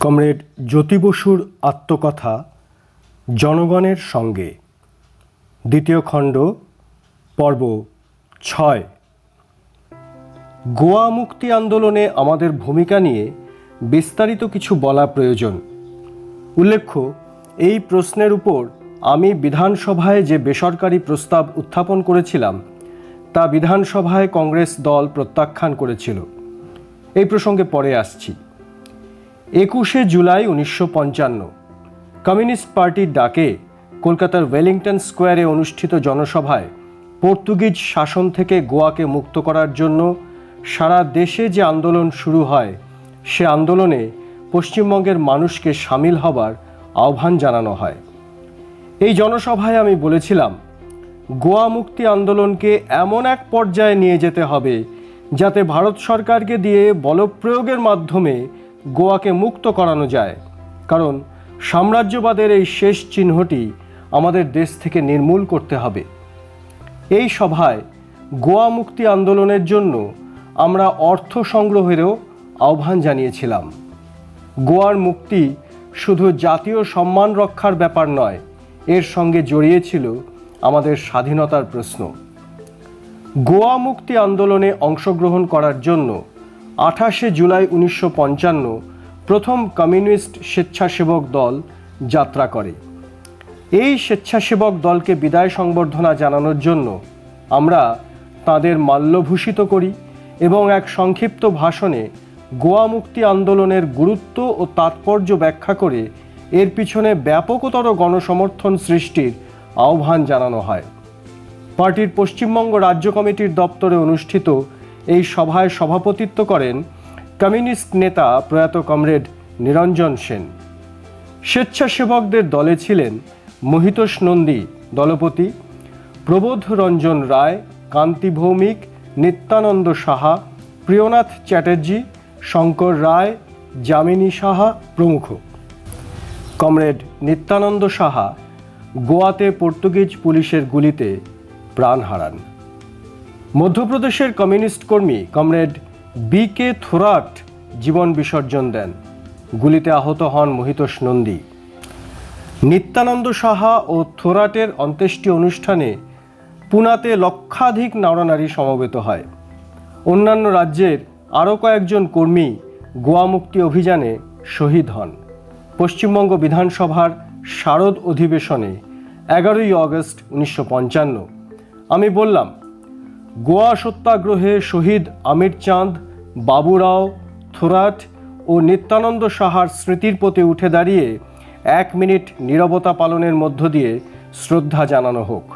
Comrade জ্যোতি বসুর আত্মকথা জনগণের সঙ্গে। দ্বিতীয় খণ্ড, পর্ব ছয়। গোয়া মুক্তি আন্দোলনে আমাদের ভূমিকা নিয়ে বিস্তারিত কিছু বলা প্রয়োজন। উল্লেখ্য, এই প্রশ্নের উপর আমি বিধানসভায় যে বেসরকারি প্রস্তাব উত্থাপন করেছিলাম, তা বিধানসভায় কংগ্রেস দল প্রত্যাখ্যান করেছিল। এই প্রসঙ্গে পরে আসছি। একুশে জুলাই উনিশশো পঞ্চান্ন। কমিউনিস্ট পার্টির ডাকে কলকাতার ওয়েলিংটন স্কোয়ারে অনুষ্ঠিত জনসভায় পর্তুগিজ শাসন থেকে গোয়াকে মুক্ত করার জন্য সারা দেশে যে আন্দোলন শুরু হয়, সে আন্দোলনে পশ্চিমবঙ্গের মানুষকে সামিল হবার আহ্বান জানানো হয়। এই জনসভায় আমি বলেছিলাম, গোয়া মুক্তি আন্দোলনকে এমন এক পর্যায়ে নিয়ে যেতে হবে যাতে ভারত সরকারকে দিয়ে বলপ্রয়োগের মাধ্যমে গোয়াকে মুক্ত করানো যায়। কারণ সাম্রাজ্যবাদের এই শেষ চিহ্নটি আমাদের দেশ থেকে নির্মূল করতে হবে। এই সভায় গোয়া মুক্তি আন্দোলনের জন্য আমরা অর্থ সংগ্রহেরও আহ্বান জানিয়েছিলাম। গোয়ার মুক্তি শুধু জাতীয় সম্মান রক্ষার ব্যাপার নয়, এর সঙ্গে জড়িয়েছিল আমাদের স্বাধীনতার প্রশ্ন। গোয়া মুক্তি আন্দোলনে অংশগ্রহণ করার জন্য আঠাশে জুলাই উনিশশো পঞ্চান্ন প্রথম কমিউনিস্ট স্বেচ্ছাসেবক দল যাত্রা করে। এই স্বেচ্ছাসেবক দলকে বিদায় সংবর্ধনা জানানোর জন্য আমরা তাদের মাল্যভূষিত করি এবং এক সংক্ষিপ্ত ভাষণে গোয়া মুক্তি আন্দোলনের গুরুত্ব ও তাৎপর্য ব্যাখ্যা করে এর পিছনে ব্যাপকতর গণসমর্থন সৃষ্টির আহ্বান জানানো হয়। পার্টির পশ্চিমবঙ্গ রাজ্য কমিটির দপ্তরে অনুষ্ঠিত এই সভায় সভাপতিত্ব করেন কমিউনিস্ট নেতা প্রয়াত কমরেড নিরঞ্জন সেন। স্বেচ্ছাসেবকদের দলে ছিলেন মহিতোষ নন্দী, দলপতি, প্রবোধ রঞ্জন রায়, কান্তি ভৌমিক, নিত্যানন্দ সাহা, প্রিয়নাথ চ্যাটার্জি, শঙ্কর রায়, যামিনী সাহা প্রমুখ। কমরেড নিত্যানন্দ সাহা গোয়াতে পর্তুগিজ পুলিশের গুলিতে প্রাণ হারান। মধ্যপ্রদেশের কমিউনিস্ট কর্মী কমরেড বি কে থোরাট জীবন বিসর্জন দেন। গুলিতে আহত হন মহিতোষ নন্দী। নিত্যানন্দ সাহা ও থোরাটের অন্ত্যেষ্টি অনুষ্ঠানে পুনাতে লক্ষাধিক নরনারী সমবেত হয়। অন্যান্য রাজ্যের আরও কয়েকজন কর্মী গোয়া মুক্তি অভিযানে শহীদ হন। পশ্চিমবঙ্গ বিধানসভার শারদ অধিবেশনে এগারোই আগস্ট উনিশশো আমি বললাম গোয়া সত্যাগ্রহে শহীদ আমির চাঁদ বাবুরাও থোরাট ও নিত্যানন্দ সাহার স্মৃতির প্রতি উঠে দাঁড়িয়ে এক মিনিট নীরবতা পালনের মধ্য দিয়ে শ্রদ্ধা জানানো হোক।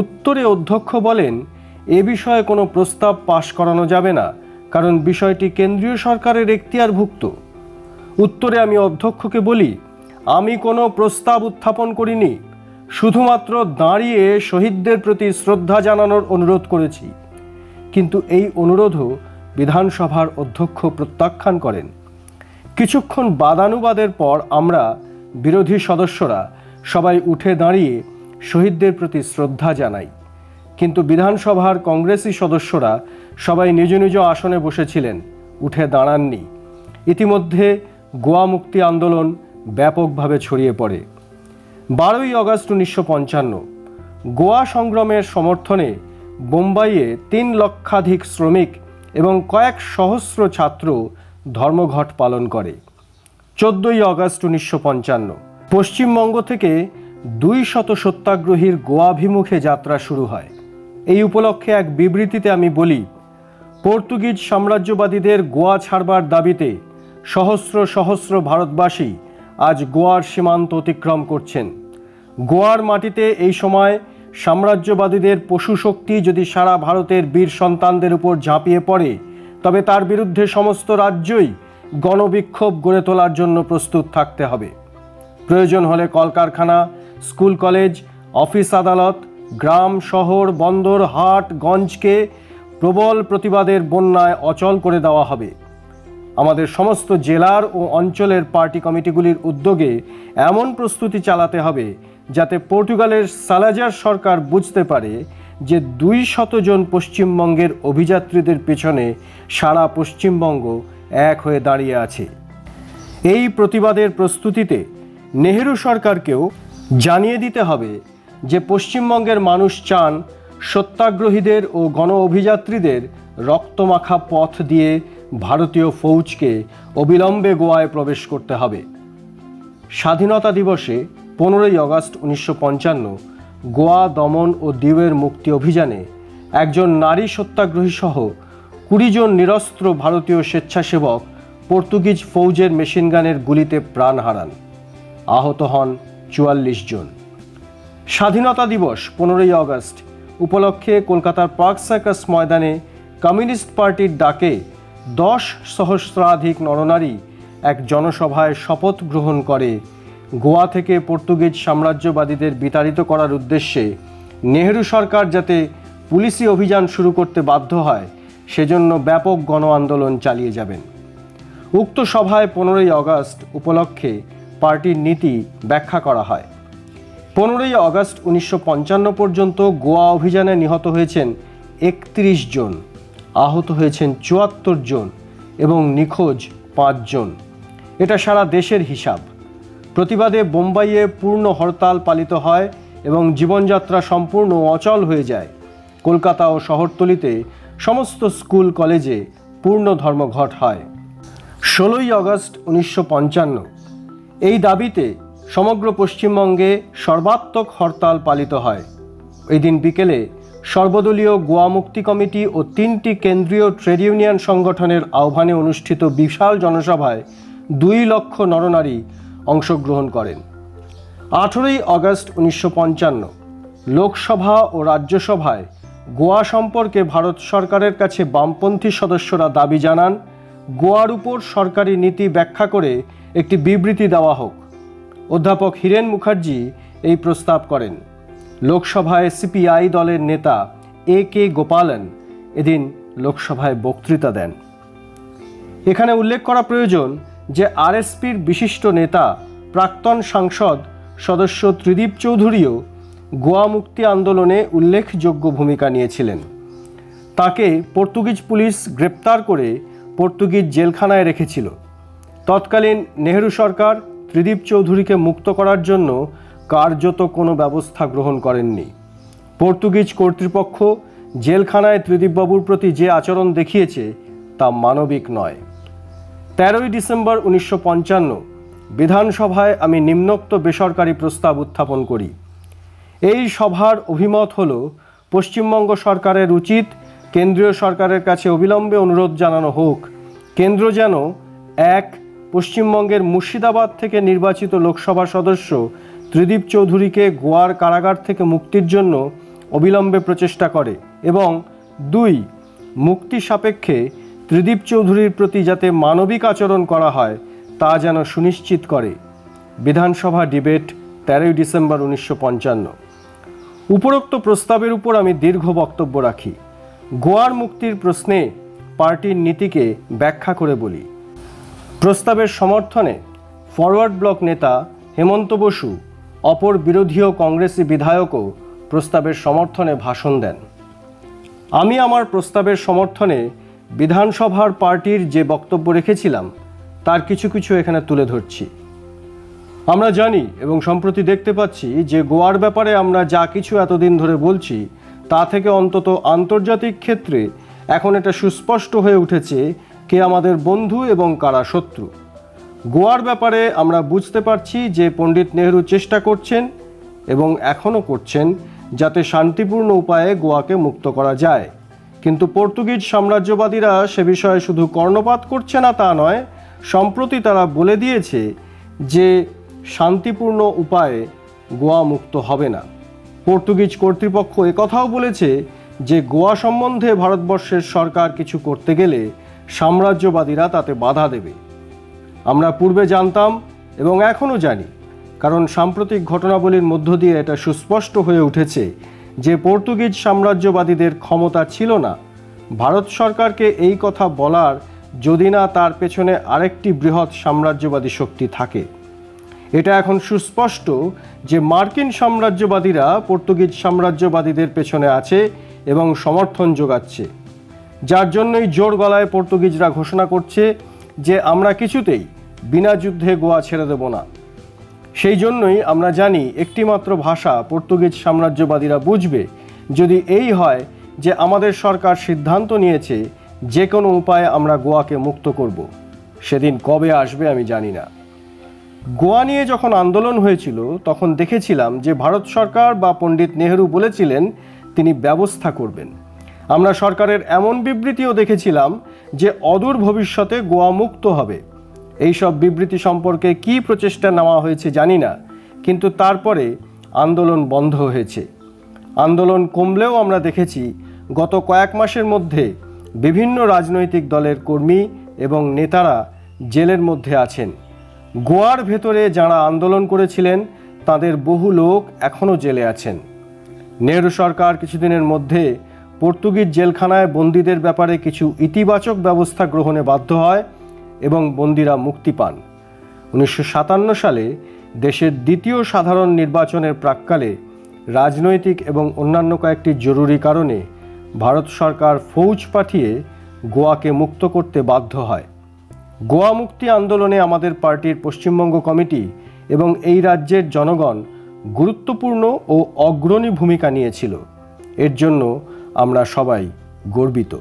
উত্তরে অধ্যক্ষ বলেন, এ বিষয়ে কোনো প্রস্তাব পাশ করানো যাবে না, কারণ বিষয়টি কেন্দ্রীয় সরকারের এখতিয়ারভুক্ত। উত্তরে আমি অধ্যক্ষকে বলি, আমি কোনো প্রস্তাব উত্থাপন করিনি শুধুমাত্র দাঁড়িয়ে শহীদদের প্রতি শ্রদ্ধা জানানোর অনুরোধ করেছি। কিন্তু এই অনুরোধও বিধানসভার অধ্যক্ষ প্রত্যাখ্যান করেন। কিছুক্ষণ বাদানুবাদের পর আমরা বিরোধী সদস্যরা সবাই উঠে দাঁড়িয়ে শহীদদের প্রতি শ্রদ্ধা জানাই। কিন্তু বিধানসভার কংগ্রেসি সদস্যরা সবাই নিজ নিজ আসনে বসেছিলেন, উঠে দাঁড়াননি। ইতিমধ্যে গোয়া মুক্তি আন্দোলন ব্যাপকভাবে ছড়িয়ে পড়ে। বারোই আগস্ট উনিশশো পঞ্চান্ন। গোয়া সংগ্রামের সমর্থনে বোম্বাইয়ে তিন লক্ষাধিক শ্রমিক এবং কয়েক সহস্র ছাত্র ধর্মঘট পালন করে। চোদ্দোই অগস্ট উনিশশো পঞ্চান্ন। পশ্চিমবঙ্গ থেকে দুই শত সত্যাগ্রহীর গোয়াভিমুখে যাত্রা শুরু হয়। এই উপলক্ষে এক বিবৃতিতে আমি বলি, পর্তুগিজ সাম্রাজ্যবাদীদের গোয়া ছাড়বার দাবিতে সহস্র সহস্র ভারতবাসী আজ গোয়ার সীমান্ত অতিক্রম করছেন। গোয়ার মাটিতে এই সময় সাম্রাজ্যবাদীদের পশু শক্তি যদি সারা ভারতের বীর সন্তানদের উপর ঝাঁপিয়ে পড়ে, তবে তার বিরুদ্ধে সমস্ত রাজ্যই গণবিক্ষোভ গড়ে তোলার জন্য প্রস্তুত থাকতে হবে। প্রয়োজন হলে কলকারখানা, স্কুল কলেজ, অফিস আদালত, গ্রাম, শহর, বন্দর, হাট, গঞ্জকে প্রবল প্রতিবাদের বন্যায় অচল করে দেওয়া হবে। আমাদের সমস্ত জেলার ও অঞ্চলের পার্টি কমিটিগুলির উদ্যোগে এমন প্রস্তুতি চালাতে হবে যাতে পর্তুগালের সালাজার সরকার বুঝতে পারে যে দুই শতজন পশ্চিমবঙ্গের অভিযাত্রীদের পেছনে সারা পশ্চিমবঙ্গ এক হয়ে দাঁড়িয়ে আছে। এই প্রতিবাদের প্রস্তুতিতে নেহেরু সরকারকেও জানিয়ে দিতে হবে যে পশ্চিমবঙ্গের মানুষ চান সত্যাগ্রহীদের ও গণ অভিযাত্রীদের রক্তমাখা পথ দিয়ে ভারতীয় ফৌজকে অবিলম্বে গোয়ায় প্রবেশ করতে হবে। স্বাধীনতা দিবসে পনেরোই আগস্ট উনিশশো পঞ্চান্ন, গোয়া, দমন ও দিউয়ের মুক্তি অভিযানে একজন নারী সত্যাগ্রহী সহ কুড়ি জন নিরস্ত্র ভারতীয় স্বেচ্ছাসেবক পর্তুগিজ ফৌজের মেশিনগানের গুলিতে প্রাণ হারান। আহত হন চুয়াল্লিশ জন। স্বাধীনতা দিবস পনেরোই আগস্ট উপলক্ষে কলকাতার পার্ক সার্কাস ময়দানে কমিউনিস্ট পার্টির ডাকে দশ সহস্রাধিক নরনারী এক জনসভায় শপথ গ্রহণ করে গোয়া থেকে পর্তুগিজ সাম্রাজ্যবাদীদের বিতাড়িত করার উদ্দেশ্যে নেহরু সরকার যাতে পুলিশি অভিযান শুরু করতে বাধ্য হয়, সেজন্য ব্যাপক গণ আন্দোলন চালিয়ে যাবেন। উক্ত সভায় পনেরোই আগস্ট উপলক্ষে পার্টির নীতি ব্যাখ্যা করা হয়। পনেরোই আগস্ট উনিশশো পর্যন্ত গোয়া অভিযানে নিহত হয়েছেন একত্রিশ জন, আহত হয়েছেন চুয়াত্তর জন এবং নিখোঁজ পাঁচজন এটা সারা দেশের হিসাব। প্রতিবাদে বোম্বাইয়ে পূর্ণ হরতাল পালিত হয় এবং জীবনযাত্রা সম্পূর্ণ অচল হয়ে যায়। কলকাতা ও শহরতলিতে সমস্ত স্কুল, কলেজে পূর্ণ ধর্মঘট হয়। ষোলোই আগস্ট উনিশশো পঞ্চান্ন। এই দাবিতে সমগ্র পশ্চিমবঙ্গে সর্বাত্মক হরতাল পালিত হয়। এই দিন বিকেলে সর্বদলীয় গোয়া মুক্তি কমিটি ও তিনটি কেন্দ্রীয় ট্রেড ইউনিয়ন সংগঠনের আহ্বানে অনুষ্ঠিত বিশাল জনসভায় দুই লক্ষ নরনারী অংশগ্রহণ করেন। আঠেরোই আগস্ট উনিশশো পঞ্চান্ন, লোকসভা ও রাজ্যসভায় গোয়া সম্পর্কে ভারত সরকারের কাছে বামপন্থী সদস্যরা দাবি জানান, গোয়ার উপর সরকারি নীতি ব্যাখ্যা করে একটি বিবৃতি দেওয়া হোক। অধ্যাপক হীরেন মুখার্জি এই প্রস্তাব করেন। লোকসভায় সিপিআই দলের নেতা এ কে গোপালন এদিন লোকসভায় বক্তৃতা দেন। এখানে উল্লেখ করা প্রয়োজন যে আরএসপির বিশিষ্ট নেতা, প্রাক্তন সাংসদ সদস্য ত্রিদীপ চৌধুরীও গোয়া মুক্তি আন্দোলনে উল্লেখযোগ্য ভূমিকা নিয়েছিলেন। তাকে পর্তুগিজ পুলিশ গ্রেপ্তার করে পর্তুগিজ জেলখানায় রেখেছিল। তৎকালীন নেহেরু সরকার ত্রিদীপ চৌধুরীকে মুক্ত করার জন্য কার্যত কোনো ব্যবস্থা গ্রহণ করেননি। পর্তুগিজ কর্তৃপক্ষ জেলখানায় ত্রিদীপবাবুর প্রতি যে আচরণ দেখিয়েছে তা মানবিক নয়। তেরোই ডিসেম্বর উনিশশো পঞ্চান্ন, বিধানসভায় আমি নিম্নোক্ত বেসরকারি প্রস্তাব উত্থাপন করি। এই সভার অভিমত হল, পশ্চিমবঙ্গ সরকারের উচিত, কেন্দ্রীয় সরকারের কাছে অবিলম্বে অনুরোধ জানানো হোক। কেন্দ্র যেন, এক, পশ্চিমবঙ্গের মুর্শিদাবাদ থেকে নির্বাচিত লোকসভা সদস্য ত্রিদীপ চৌধুরীকে গোয়ার কারাগার থেকে মুক্তির জন্য অবিলম্বে প্রচেষ্টা করে এবং দুই, মুক্তি সাপেক্ষে ত্রিদীপ চৌধুরীর প্রতি যাতে মানবিক আচরণ করা হয়, তা যেন সুনিশ্চিত করে। বিধানসভা ডিবেট তেরোই ডিসেম্বর উনিশশো পঞ্চান্ন। উপরোক্ত প্রস্তাবের উপর আমি দীর্ঘ বক্তব্য রাখি। গোয়ার মুক্তির প্রশ্নে পার্টির নীতিকে ব্যাখ্যা করে বলি। প্রস্তাবের সমর্থনে ফরওয়ার্ড ব্লক নেতা হেমন্ত বসু, অপর বিরোধী ও কংগ্রেসি বিধায়কও প্রস্তাবের সমর্থনে ভাষণ দেন। আমি আমার প্রস্তাবের সমর্থনে বিধানসভার পার্টির যে বক্তব্য রেখেছিলাম, তার কিছু কিছু এখানে তুলে ধরছি। আমরা জানি এবং সম্প্রতি দেখতে পাচ্ছি যে গোয়ার ব্যাপারে আমরা যা কিছু এতদিন ধরে বলছি, তা থেকে অন্তত আন্তর্জাতিক ক্ষেত্রে এখন এটা সুস্পষ্ট হয়ে উঠেছে কে আমাদের বন্ধু এবং কারা শত্রু। গোয়ার ব্যাপারে আমরা বুঝতে পারছি যে পণ্ডিত নেহরু চেষ্টা করছেন এবং এখনও করছেন যাতে শান্তিপূর্ণ উপায়ে গোয়াকে মুক্ত করা যায়। কিন্তু পর্তুগিজ সাম্রাজ্যবাদীরা সে বিষয়ে শুধু কর্ণপাত করছে না তা নয়, সম্প্রতি তারা বলে দিয়েছে যে শান্তিপূর্ণ উপায়ে গোয়া মুক্ত হবে না। পর্তুগিজ কর্তৃপক্ষ একথাও বলেছে যে গোয়া সম্বন্ধে ভারতবর্ষের সরকার কিছু করতে গেলে সাম্রাজ্যবাদীরা তাতে বাধা দেবে। আমরা পূর্বে জানতাম এবং এখনও জানি, কারণ সাম্প্রতিক ঘটনাবলীর মধ্য দিয়ে এটা সুস্পষ্ট হয়ে উঠেছে যে পর্তুগিজ সাম্রাজ্যবাদীদের ক্ষমতা ছিল না, ভারত সরকারকে এই কথা বলার যদি না তার পেছনে আরেকটি বৃহৎ সাম্রাজ্যবাদী শক্তি থাকে। এটা এখন সুস্পষ্ট যে মার্কিন সাম্রাজ্যবাদীরা পর্তুগিজ সাম্রাজ্যবাদীদের পেছনে আছে এবং সমর্থন যোগাচ্ছে। যার জন্যই জোর গলায় পর্তুগিজরা ঘোষণা করছে যে আমরা কিছুতেই বিনা যুদ্ধে গোয়া ছেড়ে দেব না। সেই জন্যই আমরা জানি একটিমাত্র ভাষা পর্তুগিজ সাম্রাজ্যবাদীরা বুঝবে। যদি এই হয় যে আমাদের সরকার সিদ্ধান্ত নিয়েছে যে কোনো উপায়ে আমরা গোয়াকে মুক্ত করব। সেদিন কবে আসবে আমি জানি না। গোয়া নিয়ে যখন আন্দোলন হয়েছিল, তখন দেখেছিলাম যে ভারত সরকার বা পণ্ডিত নেহেরু বলেছিলেন, তিনি ব্যবস্থা করবেন। আমরা সরকারের এমন বিবৃতিও দেখেছিলাম যে অদূর ভবিষ্যতে গোয়া মুক্ত হবে। এই সব বিবৃতি সম্পর্কে কী প্রচেষ্টা নেওয়া হয়েছে জানি না, কিন্তু তারপরে আন্দোলন বন্ধ হয়েছে। আন্দোলন কমলেও আমরা দেখেছি, গত কয়েক মাসের মধ্যে বিভিন্ন রাজনৈতিক দলের কর্মী এবং নেতারা জেলের মধ্যে আছেন। গোয়ার ভেতরে যারা আন্দোলন করেছিলেন, তাদের বহু লোক এখনও জেলে আছেন। নেহরু সরকার কিছুদিনের মধ্যে পর্তুগিজ জেলখানায় বন্দীদের ব্যাপারে কিছু ইতিবাচক ব্যবস্থা গ্রহণে বাধ্য হয়। এবং বন্দীরা মুক্তি পান। উনিশশো সাতান্ন সালে দেশের দ্বিতীয় সাধারণ নির্বাচনের প্রাক্কালে রাজনৈতিক এবং অন্যান্য কয়েকটি জরুরি কারণে ভারত সরকার ফৌজ পাঠিয়ে গোয়াকে মুক্ত করতে বাধ্য হয়। গোয়া মুক্তি আন্দোলনে আমাদের পার্টির পশ্চিমবঙ্গ কমিটি এবং এই রাজ্যের জনগণ গুরুত্বপূর্ণ ও অগ্রণী ভূমিকা নিয়েছিল। এর জন্য আমরা সবাই গর্বিত।